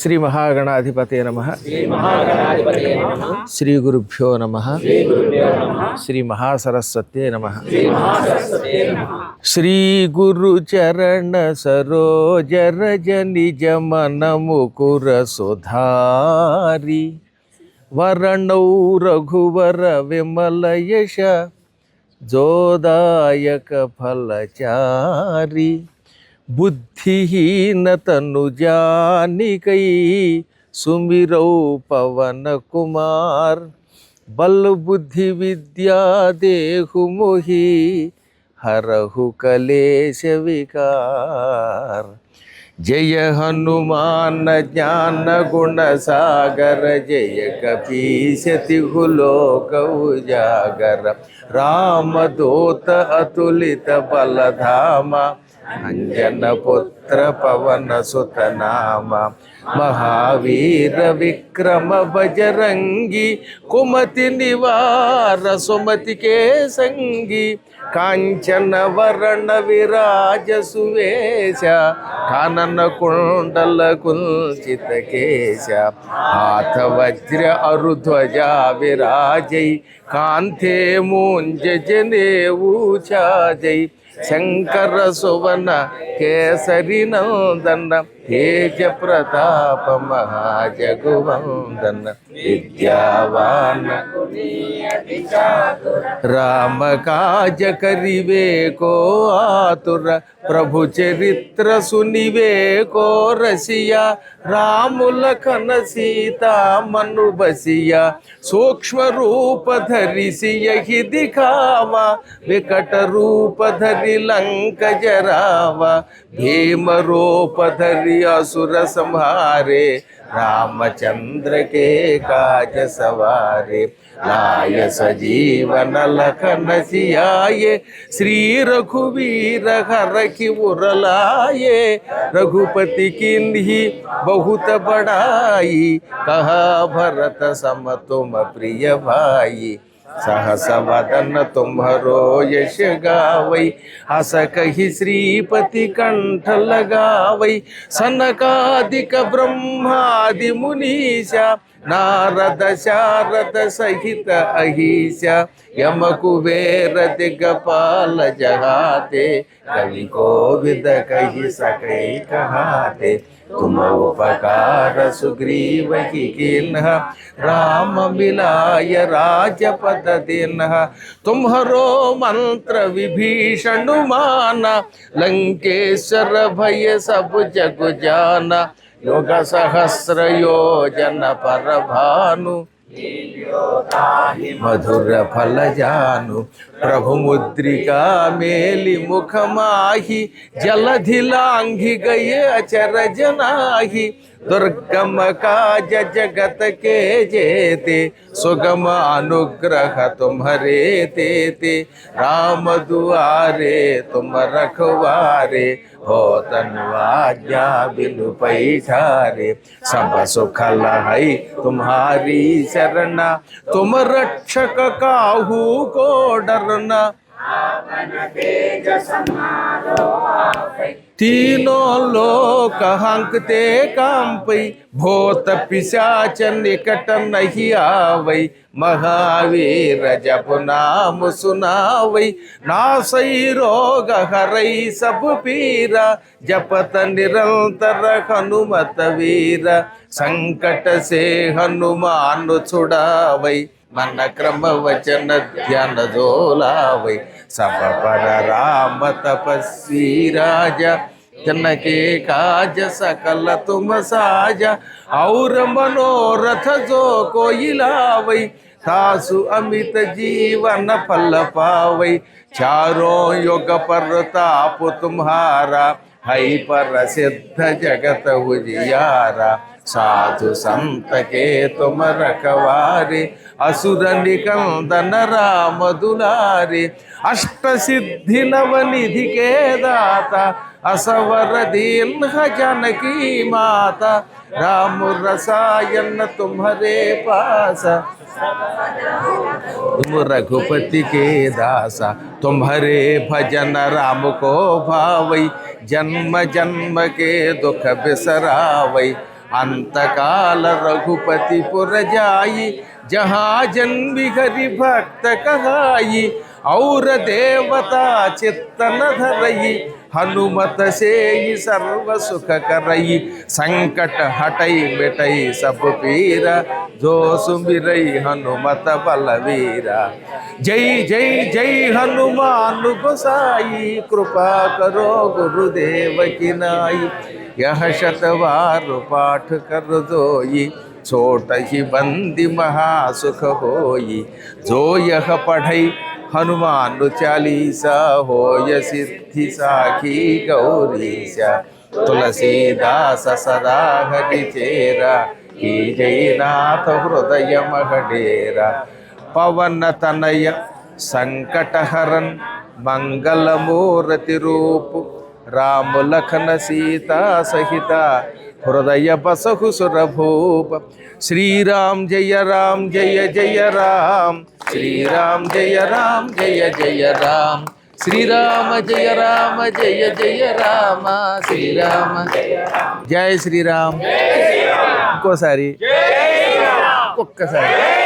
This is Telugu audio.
శ్రీ మహాగణాధిపతే నమ. శ్రీ గురుభ్యో నమ. శ్రీ మహాసరస్వతే నమ. శ్రీ గురు చరణ సరోజ రజ నిజ మనముకుర సుధారి వరణౌ రఘువర విమల యశ జోదాయక ఫలచారి. बुद्धिहीनतनु जानिकै सुमिरौ पवन कुमार बल बुद्धि विद्या देहु मोहि, हरहु कलेश विकार। जय हनुमान ज्ञान गुण सागर, जय कपीशति लोक उजागर। राम दूत अतुलित बलधामा పుత్ర పవన సుతనామ మహావీర విక్రమ బజరంగి కుమతి నివార సుమతి కే సంగి కాంచన వరణ విరాజ సువేశ కానన కుండల కుంచిత కేశ ఆత వజ్ర అరుధ్వజా విరాజై కాంతే మూంజ జనేవు ఛాజై శంకర సువర్ణ కేసరి నందన. तेज प्रताप महाजगुवंदन, विद्यावान। राम काज करिवे को आतुर, प्रभु चरित्र सुनिवे को रसिया। राम लखन सीता मनु बसिया, सूक्ष्म रूप धरिसी यही दिखावा, विकट रूप धरि लंक जरावा, भीम रूप धरि असुर संहारे रामचंद्र के काज सवारे। लाय सजीवन लखन सियाये, श्री रघुवीर हर की उरलाये रघुपति किन्ही बहुत बड़ाई, कहा भरत सम तुम प्रिय भाई। सहस वदन तुम्हरो यश गावै हस कहि श्रीपति कंठ लगावै सनकादिक ब्रह्मादि मुनीशा नारद ನಾರದ ಶಾರದ ಸಹಿತ ಅಹಿಷ ಯಮ ಕುಬೇರ ದಿಗಪಾಲ ಜಗಾತೆ ಕವಿ ಕೋವಿದ कही सके ಕಹಾತೆ तुम उपकार सुग्रीव की किन्ह राम मिलाय राजपद दिन तुम्हारो मंत्र विभीषण माना, लंकेश्वर भय सब जग जाना। योग सहस्र योजन पर भानु मधुर फल जानु प्रभु मुद्रिका मेली मुख माही जलधि लांघि गए अचर जनाही दुर्गम काज जगत के जेते सुगम अनुग्रह तुम्हारे तेते राम दुआरे तुम रखवारे हो तनवाजा बिनु पैठारे सब सुख लहई तुम्हारी शरणा तुम रक्षक काहू को डरना तीनों लोक हंकते कांपई भूत पिशाच निकट नहीं आवई महावीर जप नाम सुनावई नासई रोग हरई सब पीरा जपत निरंतर हनुमत वीर संकट से हनुमान छुड़ावई मन మన క్రమ వచన ధ్యాన జోలావై సపర రామ తపస్వి రాజా जनके काज सकल तुम साजा और मनोरथ जो कोई लावे सासु अमित जीवन फल पावे चारों योग पर ताप तुम्हारा हई पर सिद्ध जगत उजियारा साधु संत के तुम रखवारे, असुर निकंदन राम दुलारे, अष्ट सिद्धि नव निधि के दाता, असवर दीन जानकी माता, राम रसायन तुम्हारे पास। तुम रघुपति के दासा, तुम्हारे भजन राम को भावई, जन्म जन्म के दुख बिसरावई। అంతకాల రఘుపతి పురజాయి జహాజన్ విహరి భక్త కహాయి ఔర దేవతా చిత్తన ధరయి హనుమత సేయి సర్వ సుఖకరయి సంకట హటై మిటై సబు పీర జోసు మిరై హనుమత బలవీర. జై జై జై హనుమాను సాయి కృపా కరో గురుదేవకి నాయి. कृपा करो गुरुदेव की नाई यह शतवार पाठ कर दोई छोट ही बंदी महासुख होई जो यह पढ़ई हनुमान चालीसा होय सिद्धि साखी गौरीशा तुलसीदास सदा हरि चेरा की जयनाथ हृदय मगडेरा पवन तनय संकटहरन రాములఖన సీతా సహిత హృదయ బసహు సురభూప. శ్రీరామ్ జయ రామ్ జయ జయ రామ్. శ్రీరామ్ జయ రామ్ జయ జయ రామ్. శ్రీరామ జయ రామ జయ జయ రామ. శ్రీరామ జయ శ్రీరామ్. ఇంకోసారి ఒక్కసారి.